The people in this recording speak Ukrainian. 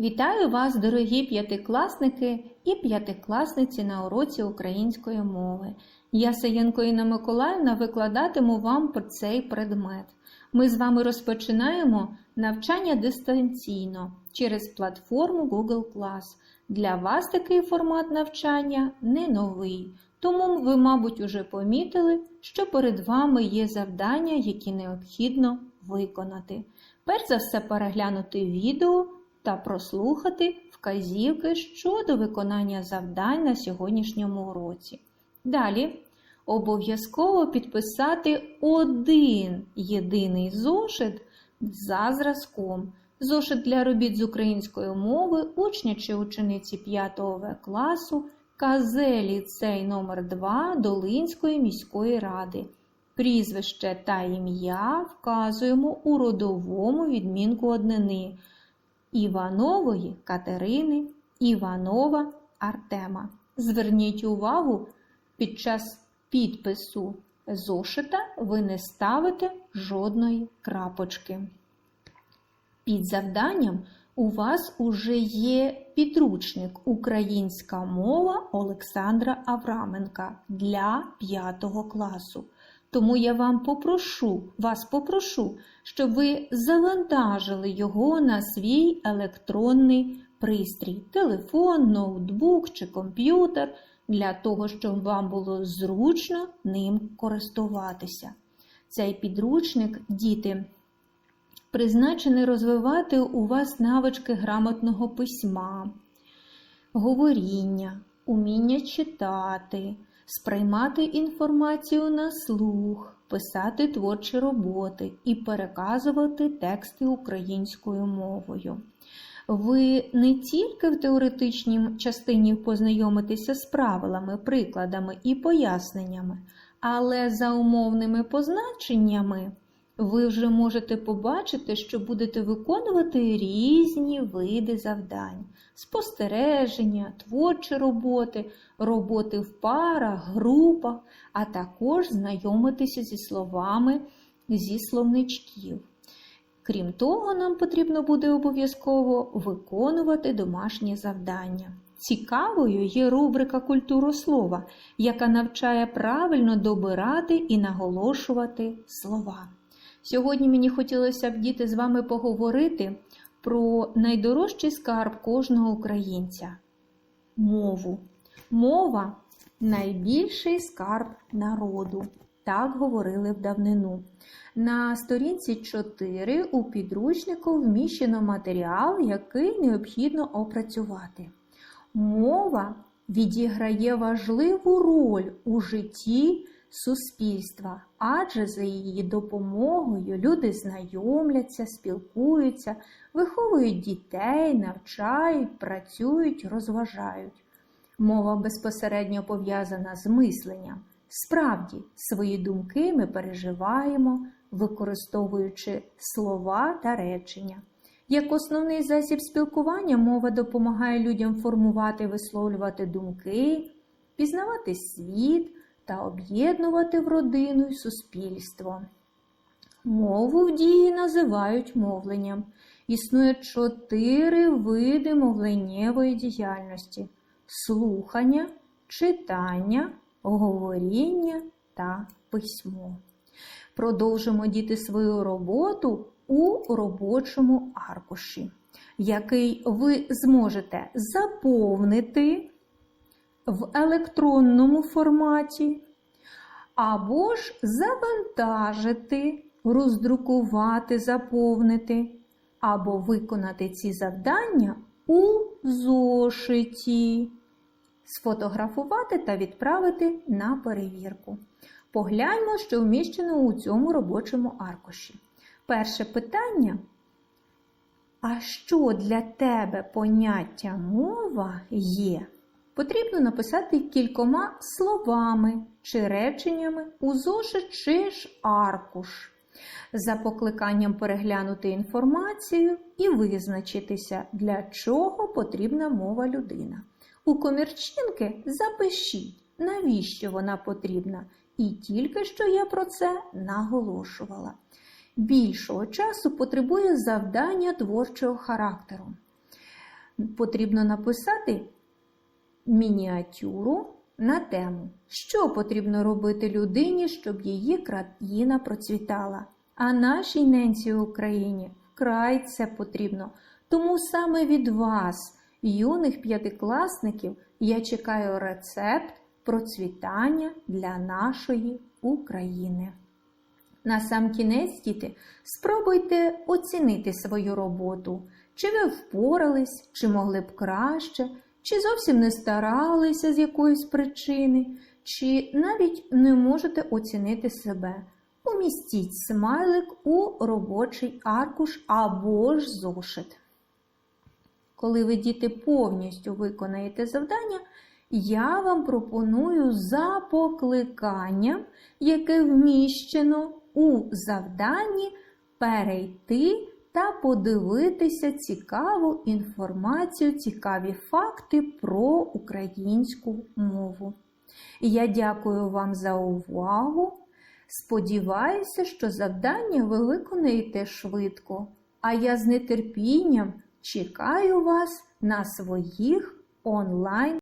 Вітаю вас, дорогі п'ятикласники і п'ятикласниці на уроці української мови. Я Саєнко Інна Миколаївна викладатиму вам про цей предмет. Ми з вами розпочинаємо навчання дистанційно через платформу Google Class. Для вас такий формат навчання не новий, тому ви, мабуть, уже помітили, що перед вами є завдання, які необхідно виконати. Перш за все переглянути відео та прослухати вказівки щодо виконання завдань на сьогоднішньому уроці. Далі обов'язково підписати один єдиний зошит за зразком. Зошит для робіт з української мови учня чи учениці 5 В класу КЗ ліцей номер 2 Долинської міської ради. Прізвище та ім'я вказуємо у родовому відмінку однини Іванової Катерини, Іванова Артема. Зверніть увагу, під час підпису зошита ви не ставите жодної крапочки. Під завданням у вас уже є підручник Українська мова Олександра Авраменка для 5 класу. Тому я вам попрошу, вас попрошу, щоб ви завантажили його на свій електронний пристрій, телефон, ноутбук чи комп'ютер, для того, щоб вам було зручно ним користуватися. Цей підручник, діти, призначений розвивати у вас навички грамотного письма, говоріння, уміння читати, сприймати інформацію на слух, писати творчі роботи і переказувати тексти українською мовою. Ви не тільки в теоретичній частині познайомитеся з правилами, прикладами і поясненнями, але за умовними позначеннями ви вже можете побачити, що будете виконувати різні види завдань, спостереження, творчі роботи, роботи в парах, групах, а також знайомитися зі словами зі словничків. Крім того, нам потрібно буде обов'язково виконувати домашні завдання. Цікавою є рубрика культурослова, яка навчає правильно добирати і наголошувати слова. Сьогодні мені хотілося б діти з вами поговорити про найдорожчий скарб кожного українця мову. Мова найбільший скарб народу. Так говорили в давнину. На сторінці 4 у підручнику вміщено матеріал, який необхідно опрацювати. Мова відіграє важливу роль у житті суспільства, адже за її допомогою люди знайомляться, спілкуються, виховують дітей, навчають, працюють, розважають. Мова безпосередньо пов'язана з мисленням. Справді, свої думки ми переживаємо, використовуючи слова та речення. Як основний засіб спілкування, мова допомагає людям формувати, висловлювати думки, пізнавати світ та об'єднувати в родину й суспільство. Мову в дії називають мовленням. Існує чотири види мовленнєвої діяльності: слухання, читання, говоріння та письмо. Продовжимо діти свою роботу у робочому аркуші, який ви зможете заповнити в електронному форматі, або ж завантажити, роздрукувати, заповнити, або виконати ці завдання у зошиті, сфотографувати та відправити на перевірку. Погляньмо, що вміщено у цьому робочому аркуші. Перше питання. А що для тебе поняття мова є? Потрібно написати кількома словами чи реченнями у зошит чи ж аркуш, за покликанням переглянути інформацію і визначитися, для чого потрібна мова людина. У комірчинки запишіть, навіщо вона потрібна, і тільки що я про це наголошувала. Більшого часу потребує завдання творчого характеру. потрібно написати мініатюру на тему, що потрібно робити людині, щоб її країна процвітала. А нашій ненці Україні вкрай це потрібно. Тому саме від вас, юних п'ятикласників, я чекаю рецепт процвітання для нашої України. На сам кінець, діти, спробуйте оцінити свою роботу. Чи ви впорались, чи могли б краще, чи зовсім не старалися з якоїсь причини, чи навіть не можете оцінити себе. Умістіть смайлик у робочий аркуш або ж зошит. Коли ви, діти, повністю виконаєте завдання, я вам пропоную за покликанням, яке вміщено у завданні, перейти та подивитися цікаву інформацію, цікаві факти про українську мову. Я дякую вам за увагу. Сподіваюся, що завдання ви виконаєте швидко, а я з нетерпінням чекаю вас на своїх онлайн